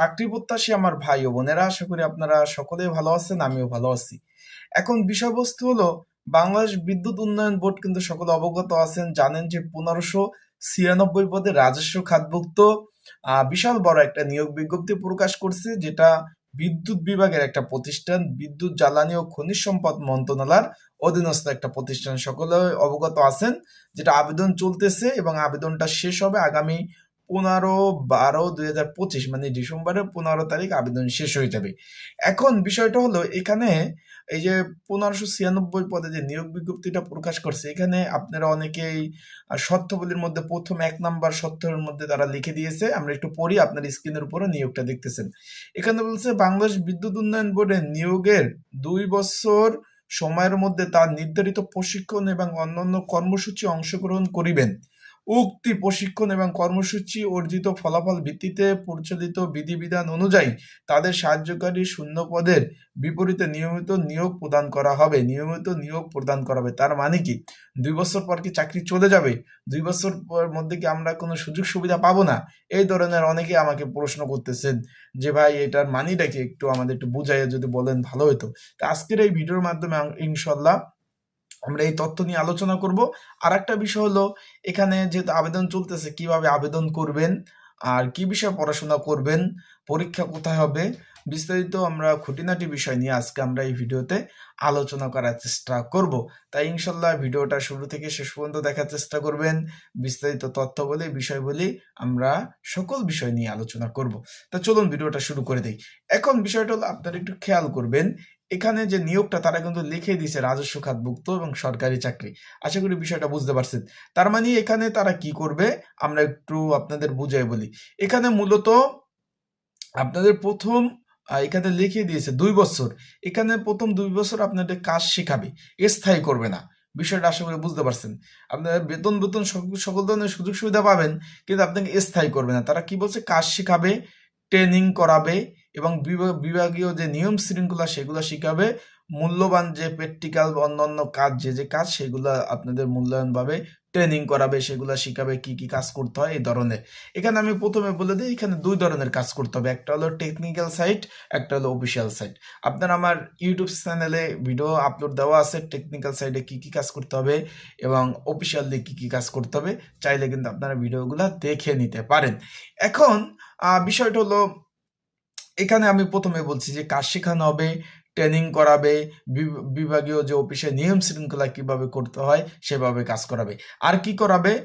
চাকরি প্রত্যাশী আমার ভাই ও বোনেরা, আশা করি আপনারা সকলেই ভালো আছেন, আমিও ভালো আছি। এখন বিষয়বস্তু হলো, বাংলাদেশ বিদ্যুৎ উন্নয়ন বোর্ড কিন্তু সকলে অবগত আছেন, জানেন যে পনেরোশো ছিয়ানব্বই পদে রাজস্ব খাতভুক্ত বিশাল বড় একটা নিয়োগ বিজ্ঞপ্তি প্রকাশ করছে, যেটা বিদ্যুৎ বিভাগের একটা প্রতিষ্ঠান, বিদ্যুৎ, জ্বালানি ও খনিজ সম্পদ মন্ত্রণালয়ের অধীনস্থ একটা প্রতিষ্ঠান। সকলে অবগত আছেন, যেটা আবেদন চলতেছে এবং আবেদনটা শেষ হবে আগামী পনেরো বারো দুই হাজার পঁচিশ মানে ডিসেম্বরের পনেরো তারিখ আবেদন শেষ হয়ে যাবে। এখন বিষয়টা হলো এখানে এই যে পনেরোশো ছিয়ানব্বই পদে যে নিয়োগ বিজ্ঞপ্তিটা প্রকাশ করছে এখানে আপনারা অনেকেই আহ, মধ্যে প্রথম এক নাম্বার শর্তের মধ্যে তারা লিখে দিয়েছে। আমরা একটু পড়ি আপনার স্ক্রিনের উপরে নিয়োগটা দেখতেছেন। এখানে বলছে বাংলাদেশ বিদ্যুৎ উন্নয়ন বোর্ডের নিয়োগের দুই বছর সময়ের মধ্যে তার নির্ধারিত প্রশিক্ষণ এবং অন্যান্য কর্মসূচি অংশগ্রহণ করিবেন। উক্তি, প্রশিক্ষণ এবং কর্মসূচি অর্জিত ফলাফল ভিত্তিতে পরিচালিত বিধিবিধান অনুযায়ী তাদের সাহায্যকারী শূন্য পদের বিপরীতে নিয়মিত নিয়োগ প্রদান করা হবে। নিয়মিত নিয়োগ প্রদান করা হবে। তার মানে কি? দুই বছর পর কি চাকরি চলে যাবে? দুই বছর মধ্যে কি আমরা কোনো সুযোগ সুবিধা পাবো না? এই ধরনের অনেকে আমাকে প্রশ্ন করতেছেন যে, ভাই, এটার মানিটা কি? একটু আমাদের একটু বুঝাইয়া যদি বলেন ভালো হতো তো আজকের এই ভিডিওর মাধ্যমে ইনশাল্লাহ আমরা এই তথ্য নিয়ে আলোচনা করব। আর একটা বিষয় হলো, এখানে যেহেতু আবেদন চলতেছে, কীভাবে আবেদন করবেন আর কি বিষয়ে পড়াশোনা করবেন, পরীক্ষা কোথায় হবে, বিস্তারিত আমরা খুঁটিনাটি বিষয় নিয়ে আজকে আমরা এই ভিডিওতে আলোচনা করার চেষ্টা করব। তাই ইনশাল্লাহ ভিডিওটা শুরু থেকে শেষ পর্যন্ত দেখার চেষ্টা করবেন। বিস্তারিত তথ্য বলে, বিষয় বলি, আমরা সকল বিষয় নিয়ে আলোচনা করব। তা চলুন ভিডিওটা শুরু করে দিই। এখন বিষয়টা হলো, আপনারা একটু খেয়াল করবেন এখানে যে নিয়োগটা তারা কিন্তু লিখে দিয়েছে রাজস্ব খাতভুক্ত এবং সরকারি চাকরি। আশা করি বিষয়টা বুঝতে পারছেন। তার মানে এখানে তারা কি করবে? আমরা একটু আপনাদের বুঝাই বলি। এখানে মূলত আপনাদের প্রথম এখানে লিখে দিয়েছে দুই বছর। এখানে প্রথম দুই বছর আপনাদের কাজ শেখাবে। স্থায়ী করবে না। বিষয়টা আশা করি বুঝতে পারছেন। আপনারা বেতন বেতন সকল ধরনের সুযোগ সুবিধা পাবেন, কিন্তু আপনাকে স্থায়ী করবে না। তারা কি বলছে? কাজ শেখাবে ট্রেনিং করাবে এবং বিভা- বিভাগীয় যে নিয়ম শৃঙ্খলা সেগুলো শিখাবে, মূল্যবান যে প্র্যাকটিক্যাল বা অন্যান্য কাজ, যে যে কাজ সেগুলো আপনাদের মূল্যায়নভাবে ট্রেনিং করাবে, সেগুলো শিখাবে, কি কি কাজ করতে হয় এই ধরনের। এখানে আমি প্রথমে বলে দিই, এখানে দুই ধরনের কাজ করতে হবে। একটা হলো টেকনিক্যাল সাইট একটা হলো অফিসিয়াল সাইট আপনার আমার ইউটিউব চ্যানেলে ভিডিও আপলোড দেওয়া আছে টেকনিক্যাল সাইটে কি কি কাজ করতে হবে এবং অফিসিয়ালি কি কি কাজ করতে হবে। চাইলে কিন্তু আপনারা ভিডিওগুলো দেখে নিতে পারেন। এখন বিষয়টা হলো এখানে আমি প্রথমে বলছি যে কাজ শেখানো হবে ট্রেনিং করাবে বিভ- বিভাগীয় যে অফিসে নিয়ম শৃঙ্খলা কীভাবে করতে হয় সেভাবে কাজ করাবে। আর কি করাবে?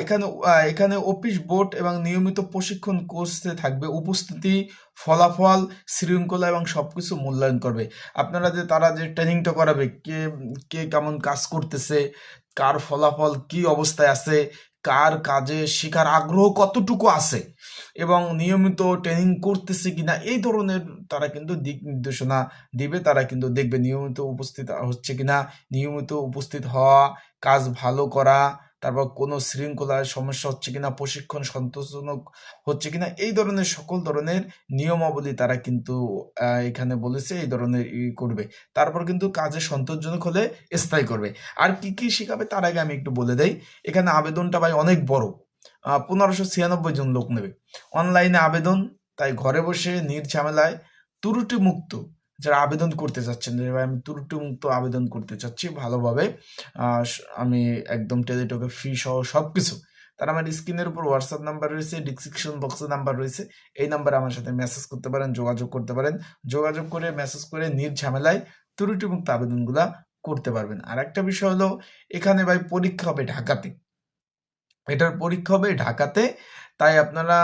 এখানে এখানে অফিস বোর্ড এবং নিয়মিত প্রশিক্ষণ কোর্সে থাকবে। উপস্থিতি, ফলাফল, শৃঙ্খলা এবং সব কিছু মূল্যায়ন করবে। আপনারা যে, তারা যে ট্রেনিংটা করাবে, কে কে কেমন কাজ করতেছে, কার ফলাফল কি অবস্থায় আছে কার কাজে শেখার আগ্রহ কতটুকু আছে এবং নিয়মিত ট্রেনিং করতেছে কিনা, এই ধরনের তারা কিন্তু দিক নির্দেশনা দেবে, তারা কিন্তু দেখবে নিয়মিত উপস্থিত হচ্ছে কিনা, নিয়মিত উপস্থিত হওয়া, কাজ ভালো করা তারপর কোনো শৃঙ্খলার সমস্যা হচ্ছে কিনা, প্রশিক্ষণ সন্তোষজনক হচ্ছে কিনা, এই ধরনের সকল ধরনের নিয়মাবলী তারা কিন্তু এখানে বলেছে এই ধরনের ই করবে। তারপর কিন্তু কাজে সন্তোষজনক হলে স্থায়ী করবে। আর কি কি শেখাবে তার আগে আমি একটু বলে দেই। এখানে আবেদনটা ভাই অনেক বড়। পনেরোশো ছিয়ানব্বই জন লোক নেবে। অনলাইনে আবেদন, তাই ঘরে বসে নির্ঝামেলায় ত্রুটি মুক্ত যারা আবেদন করতে চাচ্ছেন, যে আমি ত্রুটি মুক্ত আবেদন করতে চাচ্ছি ভালোভাবে আমি একদম টেলিটকে ফি সহ সব কিছু তার আমার স্ক্রিনের উপর হোয়াটসঅ্যাপ নাম্বার রয়েছে ডিসক্রিপশন বক্সে নাম্বার রয়েছে, এই নাম্বারে আমার সাথে মেসেজ করতে পারেন, যোগাযোগ করতে পারেন, যোগাযোগ করে মেসেজ করে নির্ঝামেলায় ত্রুটিমুক্ত আবেদনগুলা করতে পারবেন। আর একটা বিষয় হলো, এখানে ভাই পরীক্ষা হবে ঢাকাতে, এটার পরীক্ষা হবে ঢাকাতে, তাই আপনারা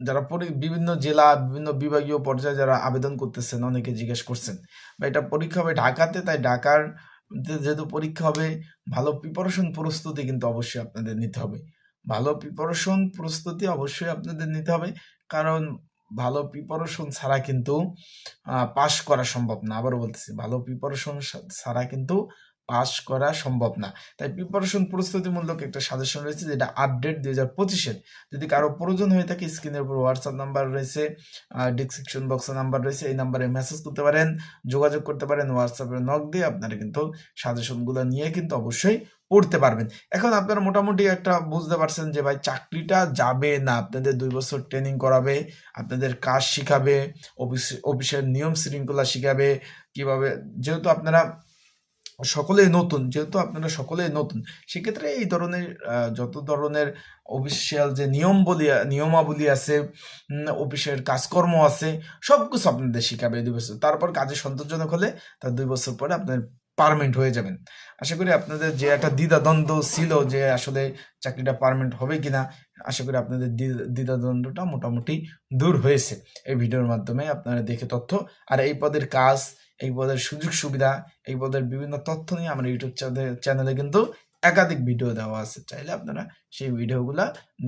যারা বিভিন্ন জেলা, বিভিন্ন বিভাগীয় পর্যায়ে যারা আবেদন করতেছেন, অনেকে জিজ্ঞেস করছেন বা এটা পরীক্ষা হবে ঢাকাতে? তাই ঢাকার যেহেতু পরীক্ষা হবে, ভালো প্রিপারেশন প্রস্তুতি কিন্তু অবশ্যই আপনাদের নিতে হবে। ভালো প্রিপারেশন প্রস্তুতি অবশ্যই আপনাদের নিতে হবে, কারণ ভালো প্রিপারেশন ছাড়া কিন্তু পাশ করা সম্ভব না। আবারও বলতেছি, ভালো প্রিপারেশন ছাড়া কিন্তু পাস করা সম্ভব না। তাই প্রিপারেশন প্রস্তুতিমূলক একটা সাজেশন রয়েছে যেটা আপডেট দুই হাজার পঁচিশের। যদি কারও প্রয়োজন হয়ে থাকে স্ক্রিনের উপর হোয়াটসঅ্যাপ নাম্বার রয়েছে ডিসক্রিপশন বক্সে নাম্বার রয়েছে, এই নাম্বারে মেসেজ করতে পারেন, যোগাযোগ করতে পারেন হোয়াটসঅ্যাপে নক দিয়ে আপনারা কিন্তু সাজেশনগুলো নিয়ে কিন্তু অবশ্যই পড়তে পারবেন। এখন আপনারা মোটামুটি একটা বুঝতে পারছেন যে ভাই চাকরিটা যাবে না, আপনাদের দুই বছর ট্রেনিং করাবে, আপনাদের কাজ শিখাবে, অফিস, অফিসের নিয়ম শৃঙ্খলা শিখাবে, কীভাবে, যেহেতু আপনারা সকলেই নতুন, যেহেতু আপনারা সকলেই নতুন, সেক্ষেত্রে এই ধরনের যত ধরনের অফিসিয়াল যে নিয়ম বলি নিয়মাবলী আছে অফিসের কাজকর্ম আছে, সব কিছু আপনাদের শিখাবে দুই বছর। তারপর কাজে সন্তোষজনক হলে তার দুই বছর পরে আপনার পারমানেন্ট হয়ে যাবেন। আশা করি আপনাদের যে একটা দ্বিধাদ্বন্দ্ব ছিল যে আসলে চাকরিটা পারমেন্ট হবে কিনা, আশা করি আপনাদের দ্বি- দ্বিধাদ্বন্দ্বটা মোটামুটি দূর হয়েছে। এই ভিডিওর মাধ্যমে আপনারা দেখে তথ্য, আর এই পদের কাজ এই পদের সুযোগ সুবিধা, এই পদের বিভিন্ন তথ্য নিয়ে আমার ইউটিউব চ্যানেলে কিন্তু একাধিক ভিডিও দেওয়া আছে। চাইলে আপনারা সেই ভিডিওগুলা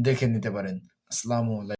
দেখে নিতে পারেন। আসসালামু আলাইকুম।